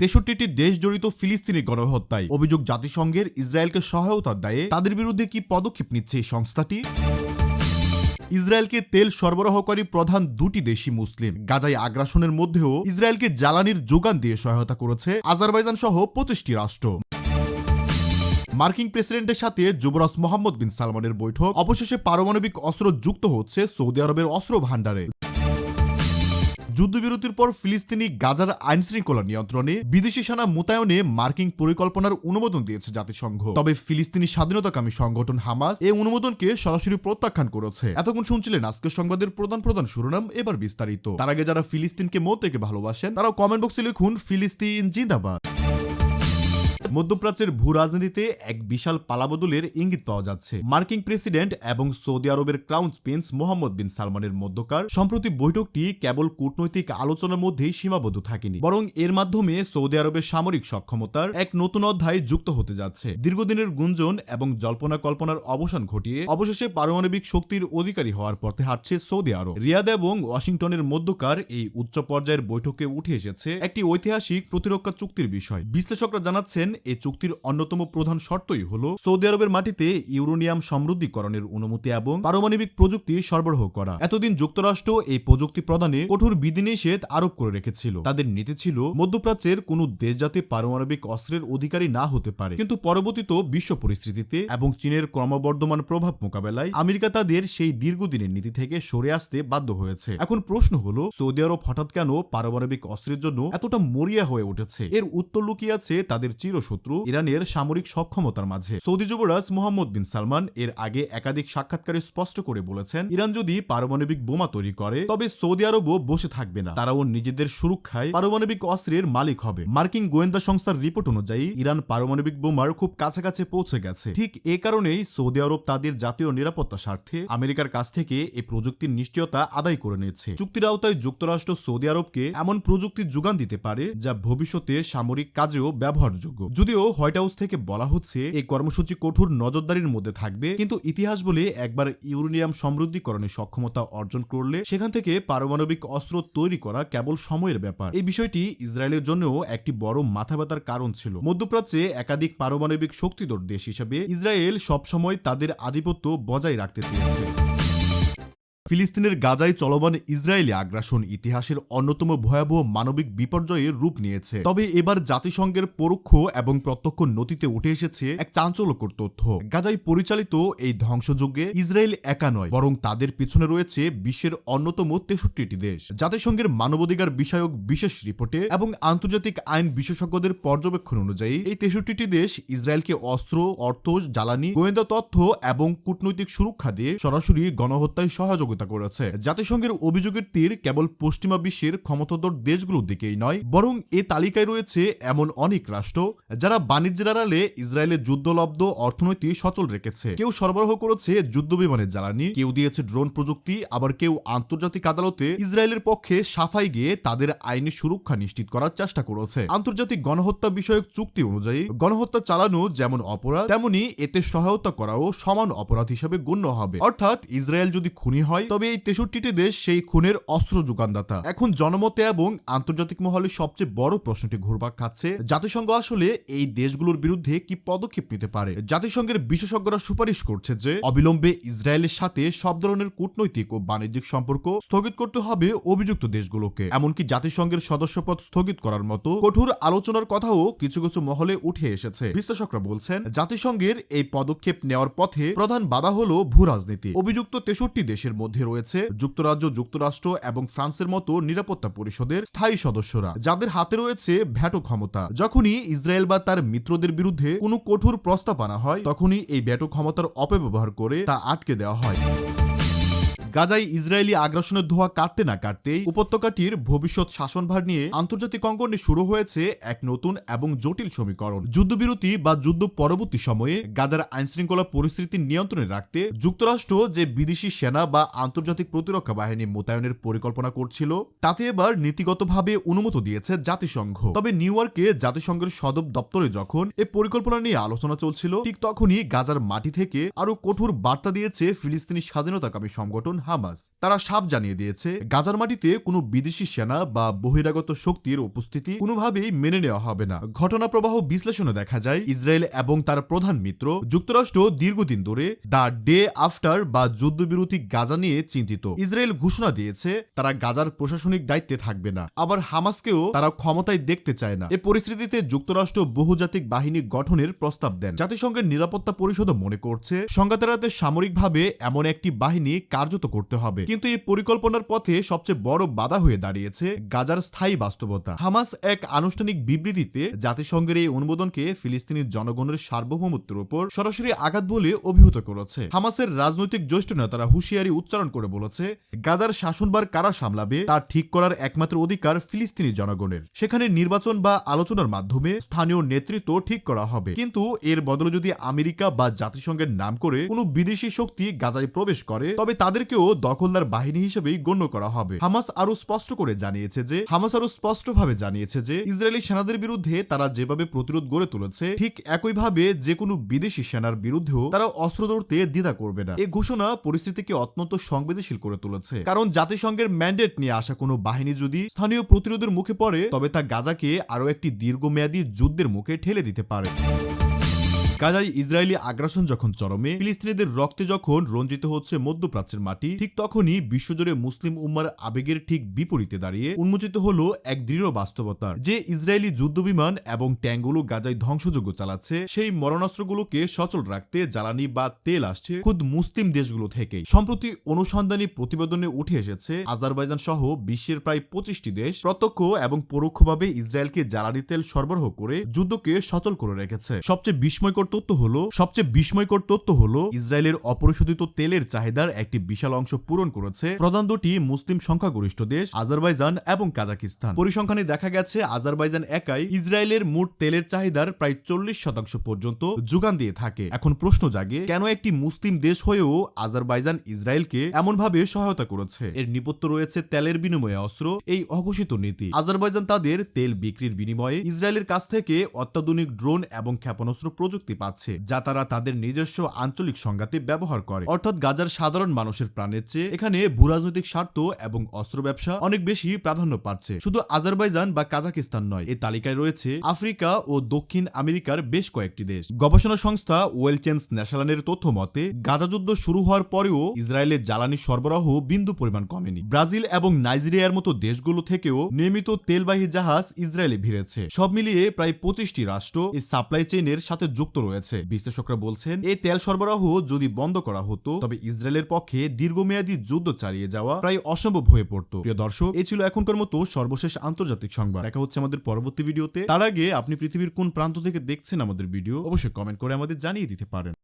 তেষট্টিটি দেশ জড়িত ফিলিস্তিনি গণহত্যায়। অভিযোগ জাতিসংঘের ইসরায়েলকে সহায়তার দায়ে তাদের বিরুদ্ধে কি পদক্ষেপ নিচ্ছে এই সংস্থাটি? ইসরায়েলকে তেল সরবরাহকারী প্রধান দুটি দেশি মুসলিম। গাজায় আগ্রাসনের মধ্যেও ইসরায়েলকে জ্বালানির যোগান দিয়ে সহায়তা করেছে আজারবাইজান সহ পঁচিশটি রাষ্ট্র। মার্কিন প্রেসিডেন্টের সাথে যুবরাজ মোহাম্মদ বিন সালমানের বৈঠক। অবশেষে পারমাণবিক অস্ত্র যুক্ত হচ্ছে সৌদি আরবের অস্ত্র ভাণ্ডারে। যুদ্ধবিরতির পর ফিলিস্তিনি গাজার আইন শৃঙ্খলা নিয়ন্ত্রণে বিদেশি সেনা মোতায়নে মার্কিন পরিকল্পনার অনুমোদন দিয়েছে জাতিসংঘ। তবে ফিলিস্তিনি স্বাধীনতাকামী সংগঠন হামাস এই অনুমোদনকে সরাসরি প্রত্যাখ্যান করেছে। এতক্ষণ শুনছিলেন আজকের সংবাদের প্রধান প্রধান শিরোনাম, এবার বিস্তারিত। তার আগে যারা ফিলিস্তিনকে মত থেকে ভালোবাসেন, তারাও কমেন্ট বক্সে লিখুন, ফিলিস্তিন জিন্দাবাদ। মধ্যপ্রাচ্যের ভূ রাজনীতিতে এক বিশাল পালাবদলের ইঙ্গিত পাওয়া যাচ্ছে। মার্কিন প্রেসিডেন্ট এবং সৌদি আরবের ক্রাউন প্রিন্স মোহাম্মদ বিন সালমানের মধ্যকার সম্প্রতি বৈঠকটি কেবল কূটনৈতিক আলোচনার মধ্যেই সীমাবদ্ধ থাকেনি, বরং এর মাধ্যমে সৌদি আরবের সামরিক সক্ষমতার এক নতুন অধ্যায় যুক্ত হতে যাচ্ছে। দীর্ঘদিনের গুঞ্জন এবং জল্পনা কল্পনার অবসান ঘটিয়ে অবশেষে পারমাণবিক শক্তির অধিকারী হওয়ার পথে হাঁটছে সৌদি আরব। রিয়াদ এবং ওয়াশিংটনের মধ্যকার এই উচ্চ পর্যায়ের বৈঠকে উঠে এসেছে একটি ঐতিহাসিক প্রতিরক্ষা চুক্তির বিষয়। বিশ্লেষকরা জানাচ্ছেন এই চুক্তির অন্যতম প্রধান শর্তই হল সৌদি আরবের মাটিতে ইউরোনিয়াম সমৃদ্ধিকরণের অনুমতি এবং পারমাণবিক প্রযুক্তি সরবরাহ করা। এতদিন যুক্তরাষ্ট্র এই প্রযুক্তি প্রদানে কঠোর বিধিনিষেধ আরোপ করে রেখেছিল। তাদের নীতি ছিল মধ্যপ্রাচ্যের কোন দেশ যাতে পারমাণবিক অস্ত্রের অধিকারী না হতে পারে। কিন্তু পরবর্তীত বিশ্ব পরিস্থিতিতে এবং চীনের ক্রমবর্ধমান প্রভাব মোকাবেলায় আমেরিকা তাদের সেই দীর্ঘদিনের নীতি থেকে সরে আসতে বাধ্য হয়েছে। এখন প্রশ্ন হলো, সৌদি আরব হঠাৎ কেন পারমাণবিক অস্ত্রের জন্য এতটা মরিয়া হয়ে উঠেছে? এর উত্তর লুকিয়ে আছে তাদের চিরশত্রু ইরানের সামরিক সক্ষমতার মাঝে। সৌদি যুবরাজ মোহাম্মদ বিন সালমান এর আগে একাধিক সাক্ষাৎকারে স্পষ্ট করে বলেছেন, ইরান যদি পারমাণবিক বোমা তৈরি করে, তবে সৌদি আরবও বসে থাকবে না। তারাও নিজেদের সুরক্ষায় পারমাণবিক অস্ত্রের মালিক হবে। মার্কিন গোয়েন্দা সংস্থার রিপোর্ট অনুযায়ী, ইরান পারমাণবিক বোমার খুব কাছাকাছি পৌঁছে গেছে। ঠিক এ কারণেই সৌদি আরব তাদের জাতীয় নিরাপত্তা স্বার্থে আমেরিকার কাছ থেকে এই প্রযুক্তির নিশ্চয়তা আদায় করে নিয়েছে। চুক্তির আওতায় যুক্তরাষ্ট্র সৌদি আরবকে এমন প্রযুক্তি যোগান দিতে পারে, যা ভবিষ্যতে সামরিক কাজেও ব্যবহারযোগ্য। যদিও হোয়াইট হাউস থেকে বলা হচ্ছে, এই কর্মসূচি কঠোর নজরদারির মধ্যে থাকবে, কিন্তু ইতিহাস বলে একবার ইউরেনিয়াম সমৃদ্ধিকরণের সক্ষমতা অর্জন করলে সেখান থেকে পারমাণবিক অস্ত্র তৈরি করা কেবল সময়ের ব্যাপার। এই বিষয়টি ইসরায়েলের জন্যও একটি বড় মাথা ব্যথার কারণ ছিল। মধ্যপ্রাচ্যে একাধিক পারমাণবিক শক্তিধর দেশ হিসেবে ইসরায়েল সবসময় তাদের আধিপত্য বজায় রাখতে চেয়েছে। ফিলিস্তিনের গাজায় চলমান ইসরায়েলি আগ্রাসন ইতিহাসের অন্যতম ভয়াবহ মানবিক বিপর্যয়ের রূপ নিয়েছে। তবে এবার জাতিসংঘের পরোক্ষ এবং প্রত্যক্ষ নথিতে উঠে এসেছে এক চাঞ্চল্যকর তথ্য। গাজায় পরিচালিত এই ধ্বংসযজ্ঞে ইসরায়েল একা নয়, বরং তাদের পিছনে রয়েছে বিশ্বের অন্যতম তেষট্টিটি দেশ। জাতিসংঘের মানবাধিকার বিষয়ক বিশেষ রিপোর্টে এবং আন্তর্জাতিক আইন বিশেষজ্ঞদের পর্যবেক্ষণ অনুযায়ী, এই তেষট্টিটি দেশ ইসরায়েলকে অস্ত্র, অর্থ, জ্বালানি, গোয়েন্দা তথ্য এবং কূটনৈতিক সুরক্ষা দিয়ে সরাসরি গণহত্যায় সহযোগিতা করেছে। জাতিসংঘের অভিযোগের তীর কেবল পশ্চিমা বিশ্বের ক্ষমতাধর দেশগুলোর দিকেই নয়, বরং এ তালিকায় রয়েছে এমন অনেক রাষ্ট্র যারা বাণিজ্যের আড়ালে ইসরায়েলের যুদ্ধলব্ধ অর্থনীতি সচল রেখেছে। কেউ সরবরাহ করেছে যুদ্ধ বিমানের জ্বালানি, কেউ দিয়েছে ড্রোন প্রযুক্তি, আবার কেউ আন্তর্জাতিক আদালতে ইসরায়েলের পক্ষে সাফাই গিয়ে তাদের আইনি সুরক্ষা নিশ্চিত করার চেষ্টা করেছে। আন্তর্জাতিক গণহত্যা বিষয়ক চুক্তি অনুযায়ী গণহত্যা চালানো যেমন অপরাধ, তেমনি এতে সহায়তা করাও সমান অপরাধ হিসেবে গণ্য হবে। অর্থাৎ ইসরায়েল যদি খুনি হয় তবে এই তেষট্টিটি দেশ সেই খুনের অস্ত্র যোগানদাতা। এখন জনমতে এবং আন্তর্জাতিক মহলে সবচেয়ে বড় প্রশ্নটি ঘুরপাক খাচ্ছে, জাতিসংঘ আসলে এই দেশগুলোর বিরুদ্ধে কি পদক্ষেপ নিতে পারে? জাতিসংঘের বিশেষজ্ঞরা সুপারিশ করছে যে, অবিলম্বে ইসরায়েলের সাথে সব ধরনের কূটনৈতিক ও বাণিজ্যিক সম্পর্ক স্থগিত করতে হবে অভিযুক্ত দেশগুলোকে। এমনকি জাতিসংঘের সদস্যপদ স্থগিত করার মতো কঠোর আলোচনার কথাও কিছু কিছু মহলে উঠে এসেছে। বিশ্লেষকরা বলছেন, জাতিসংঘের এই পদক্ষেপ নেওয়ার পথে প্রধান বাধা হল ভূ রাজনীতি অভিযুক্ত তেষট্টি দেশের মধ্যে রয়েছে যুক্তরাজ্য, যুক্তরাষ্ট্র এবং ফ্রান্সের মতো নিরাপত্তা পরিষদের স্থায়ী সদস্যরা। যাদের হাতে রয়েছে ভ্যাটো ক্ষমতা। যখনই ইসরায়েল বা তার মিত্রদের বিরুদ্ধে কোনো কঠোর প্রস্তাব আনা হয়, তখনই এই ভ্যাটো ক্ষমতার অপব্যবহার করে তা আটকে দেওয়া হয়। গাজায় ইসরায়েলি আগ্রাসনের ধোয়া কাটতে না কাটতেই উপত্যকাটির ভবিষ্যৎ শাসনভার নিয়ে আন্তর্জাতিক অঙ্গনে শুরু হয়েছে এক নতুন এবং জটিল সমীকরণ। যুদ্ধবিরতি বা যুদ্ধ পরবর্তী সময়ে গাজার আইনশৃঙ্খলা পরিস্থিতি নিয়ন্ত্রণে রাখতে যুক্তরাষ্ট্র যে বিদেশি সেনা বা আন্তর্জাতিক প্রতিরক্ষা বাহিনী মোতায়েনের পরিকল্পনা করছিল, তাতে এবার নীতিগতভাবে অনুমতি দিয়েছে জাতিসংঘ। তবে নিউ ইয়র্কে জাতিসংঘের সদর দপ্তরে যখন এ পরিকল্পনা নিয়ে আলোচনা চলছিল, ঠিক তখনই গাজার মাটি থেকে আরও কঠোর বার্তা দিয়েছে ফিলিস্তিনি স্বাধীনতাকামী সংগঠন হামাস, তারা সাফ জানিয়ে দিয়েছে, গাজার মাটিতে কোনো বিদেশি সেনা বা বহিরাগত শক্তির উপস্থিতি কোনোভাবেই মেনে নেওয়া হবে না। ঘটনা প্রবাহ বিশ্লেষণে দেখা যায়, ইসরায়েল এবং তার প্রধান মিত্র যুক্তরাষ্ট্র দীর্ঘদিন ধরে দ্য ডে আফটার বা যুদ্ধবিরতি গাজা নিয়ে চিন্তিত। ইসরায়েল ঘোষণা দিয়েছে, তারা গাজার প্রশাসনিক দায়িত্বে থাকবে না। আবার হামাসকেও তারা ক্ষমতায় দেখতে চায় না। এ পরিস্থিতিতে যুক্তরাষ্ট্র বহুজাতিক বাহিনী গঠনের প্রস্তাব দেন। জাতিসংঘের নিরাপত্তা পরিষদও মনে করছে সংঘাতেরাতে সামরিকভাবে এমন একটি বাহিনী কার্যত করতে হবে। কিন্তু এই পরিকল্পনার পথে সবচেয়ে বড় বাধা হয়ে দাঁড়িয়েছে গাজার স্থায়ী বাস্তবতা। হামাস এক আনুষ্ঠানিক বিবৃতিতে জাতিসংঘের এই অনুমোদনকে ফিলিস্তিনি জনগণের সার্বভৌমত্বের উপর সরাসরি আঘাত বলে অভিহিত করেছে। হামাসের রাজনৈতিক জ্যেষ্ঠ নেতারা হুঁশিয়ারি উচ্চারণ করে বলেছে, গাজার শাসনবার কারা সামলাবে তা ঠিক করার একমাত্র অধিকার ফিলিস্তিনি জনগণের। সেখানে নির্বাচন বা আলোচনার মাধ্যমে স্থানীয় নেতৃত্ব ঠিক করা হবে। কিন্তু এর বদলে যদি আমেরিকা বা জাতিসংঘের নাম করে কোনো বিদেশি শক্তি গাজায় প্রবেশ করে, তবে তাদেরকেও দখলদার বাহিনী হিসেবেই গণ্য করা হবে। হামাস আরও স্পষ্ট করে জানিয়েছে যে, হামাস আরও স্পষ্টভাবে জানিয়েছে যে, ইসরায়েলি সেনাদের বিরুদ্ধে তারা যেভাবে প্রতিরোধ গড়ে তুলেছে, ঠিক একইভাবে যে কোনো বিদেশি সেনার বিরুদ্ধেও তারা অস্ত্র ধরতে দ্বিধা করবে না। এই ঘোষণা পরিস্থিতিকে অত্যন্ত সংবেদনশীল করে তুলেছে। কারণ জাতিসংঘের ম্যান্ডেট নিয়ে আসা কোনো বাহিনী যদি স্থানীয় প্রতিরোধের মুখে পড়ে, তবে তা গাজাকে আরও একটি দীর্ঘমেয়াদী যুদ্ধের মুখে ঠেলে দিতে পারে। গাজায় ইসরায়েলি আগ্রাসন যখন চরমে, ফিলিস্তিনিদের রক্তে যখন রঞ্জিত হচ্ছে মধ্যপ্রাচ্যের মাটি, ঠিক তখনই বিশ্বজুড়ে মুসলিম উম্মার আবেগের ঠিক বিপরীতে দাঁড়িয়ে উন্মোচিত হলো এক দৃঢ় বাস্তবতার। যে ইসরায়েলি যুদ্ধবিমান এবং ট্যাঙ্কগুলো গাজায় ধ্বংসযোগ্য চালাচ্ছে, সেই মরণাস্ত্রগুলোকে সচল রাখতে জ্বালানি বা তেল আসছে খুদ মুসলিম দেশগুলো থেকেই। সম্প্রতি অনুসন্ধানী প্রতিবেদনে উঠে এসেছে, আজারবাইজান সহ বিশ্বের প্রায় পঁচিশটি দেশ প্রত্যক্ষ এবং পরোক্ষভাবে ইসরায়েলকে জ্বালানি তেল সরবরাহ করে যুদ্ধকে সচল করে রেখেছে। সবচেয়ে বিস্ময়কর তথ্য হলো, সবচেয়ে বিস্ময়কর তথ্য হলো, ইসরায়েলের অপরিশোধিত তেলের চাহিদার একটি বিশাল অংশ পূরণ করেছে। প্রধান দুটি মুসলিম সংখ্যাগরিষ্ঠ দেশ, আজারবাইজান এবং কাজাকিস্তান। পরিসংখ্যানে দেখা গেছে, আজারবাইজান একাই ইসরায়েলের মোট তেলের চাহিদার প্রায় চল্লিশ শতাংশ পর্যন্ত যোগান দিয়ে থাকে। এখন প্রশ্ন জাগে, কেন একটি মুসলিম দেশ হয়েও আজারবাইজান ইসরায়েলকে এমনভাবে সহায়তা করেছে? এর নিপত্ত রয়েছে তেলের বিনিময়ে অস্ত্র, এই অঘোষিত নীতি। আজারবাইজান তাদের তেল বিক্রির বিনিময়ে ইসরায়েলের কাছ থেকে অত্যাধুনিক ড্রোন এবং ক্ষেপণাস্ত্র প্রযুক্তি পাচ্ছে, যা তারা তাদের নিজস্ব আঞ্চলিক সংঘাতে ব্যবহার করে। অর্থাৎ গাজার সাধারণ মানুষের প্রাণের চেয়ে এখানে ভূরাজনৈতিক স্বার্থ এবং অস্ত্র ব্যবসা অনেক বেশি প্রাধান্য পাচ্ছে। শুধু আজারবাইজান বা কাজাকিস্তান নয় এই তালিকায় রয়েছে আফ্রিকা ও দক্ষিণ আমেরিকার বেশ কয়েকটি দেশ। গবেষণা সংস্থা ওয়েলচেন্স ন্যাশনালের তথ্য মতে, গাজা যুদ্ধ শুরু হওয়ার পরেও ইসরায়েলের জ্বালানি সরবরাহ বিন্দু পরিমাণ কমেনি। ব্রাজিল এবং নাইজেরিয়ার মতো দেশগুলো থেকেও নিয়মিত তেলবাহী জাহাজ ইসরায়েলে ভিড়েছে। সব মিলিয়ে প্রায় পঁচিশটি রাষ্ট্র এই সাপ্লাই চেইনের সাথে যুক্ত রয়েছে। বিশ্লেষকরা বলছেন, এই তেল সরবরাহ যদি বন্ধ করা হতো, তবে ইসরায়েলের পক্ষে দীর্ঘমেয়াদী যুদ্ধ চালিয়ে যাওয়া প্রায় অসম্ভব হয়ে পড়ত। প্রিয় দর্শক, এ ছিল এখনকার মতো সর্বশেষ আন্তর্জাতিক সংবাদ। দেখা হচ্ছে আমাদের পরবর্তী ভিডিওতে। তার আগে আপনি পৃথিবীর কোন প্রান্ত থেকে দেখছেন আমাদের ভিডিও, অবশ্যই কমেন্ট করে আমাদের জানিয়ে দিতে পারেন।